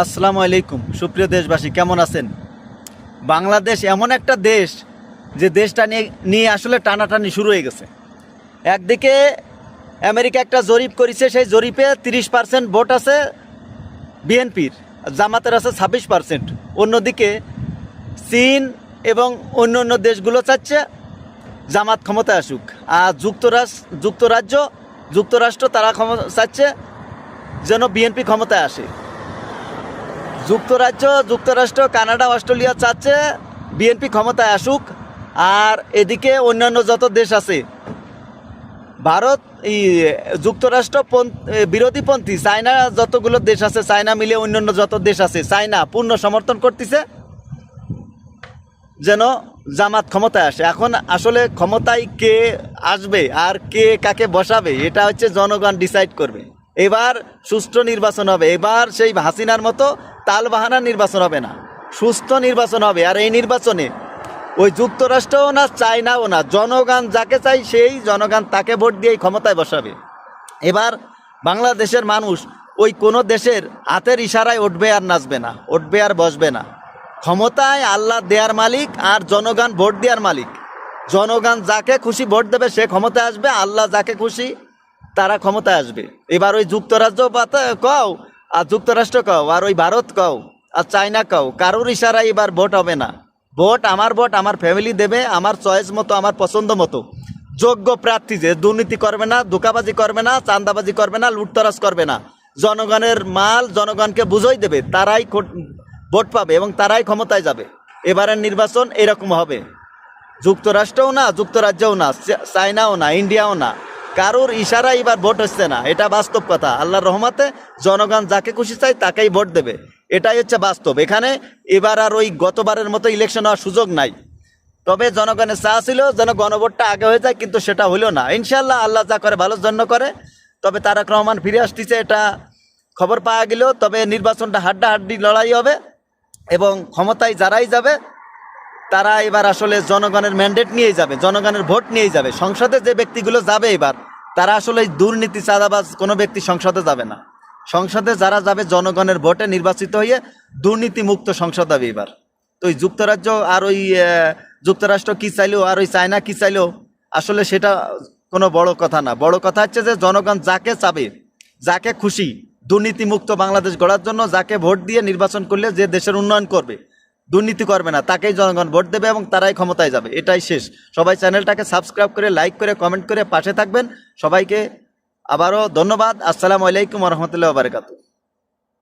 আসসালামু আলাইকুম। সুপ্রিয় দেশবাসী, কেমন আছেন? বাংলাদেশ এমন একটা দেশ যে দেশটা নিয়ে নিয়ে আসলে টানাটানি শুরু হয়ে গেছে। একদিকে আমেরিকা একটা জরিপ করেছে, সেই জরিপে তিরিশ পার্সেন্ট ভোট আছে বিএনপির, জামাতের আছে ছাব্বিশ পার্সেন্ট। অন্যদিকে চীন এবং অন্য অন্য দেশগুলো চাচ্ছে জামাত ক্ষমতায় আসুক। আর যুক্তরাষ্ট্র যুক্তরাজ্য যুক্তরাষ্ট্র তারা ক্ষমতা চাচ্ছে যেন বিএনপি ক্ষমতায় আসে। যুক্তরাজ্য, যুক্তরাষ্ট্র, কানাডা, অস্ট্রেলিয়া চাচ্ছে, বিএনপি ক্ষমতায় আসুক, আর এদিকে অন্যান্য যত দেশ আছে, ভারত যুক্তরাষ্ট্র পন- বিরোধীপন্থী চায়না যতগুলো দেশ আছে, চায়না মিলে অন্যান্য যত দেশ আছে, চায়না পূর্ণ সমর্থন করতেছে, যেন জামাত ক্ষমতায় আসে। এখন আসলে ক্ষমতায় কে আসবে আর কে কাকে বসাবে, এটা হচ্ছে জনগণ ডিসাইড করবে। এবার সুষ্ঠু নির্বাচন হবে। এবার সেই হাসিনার মতো তালবাহানার নির্বাচন হবে না। সুস্থ নির্বাচন হবে। আর এই নির্বাচনে ওই যুক্তরাষ্ট্রও না, চায়নাও না, জনগণ যাকে চাই সেই জনগণ তাকে ভোট দিয়েই ক্ষমতায় বসাবে। এবার বাংলাদেশের মানুষ ওই কোনো দেশের হাতের ইশারায় উঠবে আর নাচবে না, উঠবে আর বসবে না। ক্ষমতায় আল্লাহ দেয়ার মালিক আর জনগণ ভোট দেওয়ার মালিক। জনগণ যাকে খুশি ভোট দেবে সে ক্ষমতায় আসবে, আল্লাহ যাকে খুশি তারা ক্ষমতায় আসবে। এবার ওই যুক্তরাজ্য কও, আর যুক্তরাষ্ট্র কও, আর ওই ভারত কও, আর চায়না কও, কারোর ইশারায় এবার ভোট হবে না। ভোট আমার ভোট, আমার ফ্যামিলি দেবে, আমার চয়েস মতো, আমার পছন্দ মতো। যোগ্য প্রার্থী যে দুর্নীতি করবে না, ধোকাবাজি করবে না চান্দাবাজি করবে না, লুটতরাজ করবে না। জনগণের মাল জনগণকে বুঝোই দেবে, তারাই ভোট পাবে এবং তারাই ক্ষমতায় যাবে। এবারের নির্বাচন এরকম হবে। যুক্তরাষ্ট্রও না, যুক্তরাজ্যও না চায়নাও না, ইন্ডিয়াও না। কারোর ইশারা এবার ভোট হচ্ছে না। এটা বাস্তব কথা। আল্লাহর রহমাতে জনগণ যাকে খুশি চায় তাকেই ভোট দেবে। এটাই হচ্ছে বাস্তব। এখানে এবার আর ওই গতবারের মতো ইলেকশন হওয়ার সুযোগ নাই। তবে জনগণের চা ছিল যেন গণভোটটা আগে হয়ে যায়, কিন্তু সেটা হলো না। ইনশাল্লাহ আল্লাহ যা করে ভালোর জন্য করে। তবে তারাক রহমান ফিরে আসতেছে, এটা খবর পাওয়া গেল তবে নির্বাচনটা হাড্ডাহাড্ডি লড়াই হবে এবং ক্ষমতায় যারাই যাবে তারা এবার আসলে জনগণের ম্যান্ডেট নিয়েই যাবে, জনগণের ভোট নিয়েই যাবে। সংসদে যে ব্যক্তিগুলো যাবে এবার, তারা আসলে দুর্নীতি, চাঁদাবাজ কোনো ব্যক্তি সংসদে যাবে না। সংসদে যারা যাবে, জনগণের ভোটে নির্বাচিত হয়ে দুর্নীতিমুক্ত সংসদ হবে এবার। তো ওই যুক্তরাজ্য আর ওই যুক্তরাষ্ট্র কী চাইলো, আর ওই চায়না কী চাইলো, আসলে সেটা কোনো বড় কথা না। বড় কথা হচ্ছে যে, জনগণ যাকে চাবে, যাকে খুশি দুর্নীতিমুক্ত বাংলাদেশ গড়ার জন্য, যাকে ভোট দিয়ে নির্বাচন করলে যে দেশের উন্নয়ন করবে দুর্নীতি করবে না, তাকেই জনগণ ভোট দেবে এবং তারাই ক্ষমতায় যাবে, এটাই শেষ। সবাই চ্যানেলটাকে সাবস্ক্রাইব করে, লাইক করে, কমেন্ট করে পাশে থাকবেন। সবাইকে আবারও ধন্যবাদ। আসসালামু আলাইকুম রহমতুল্লাহ বারকাতু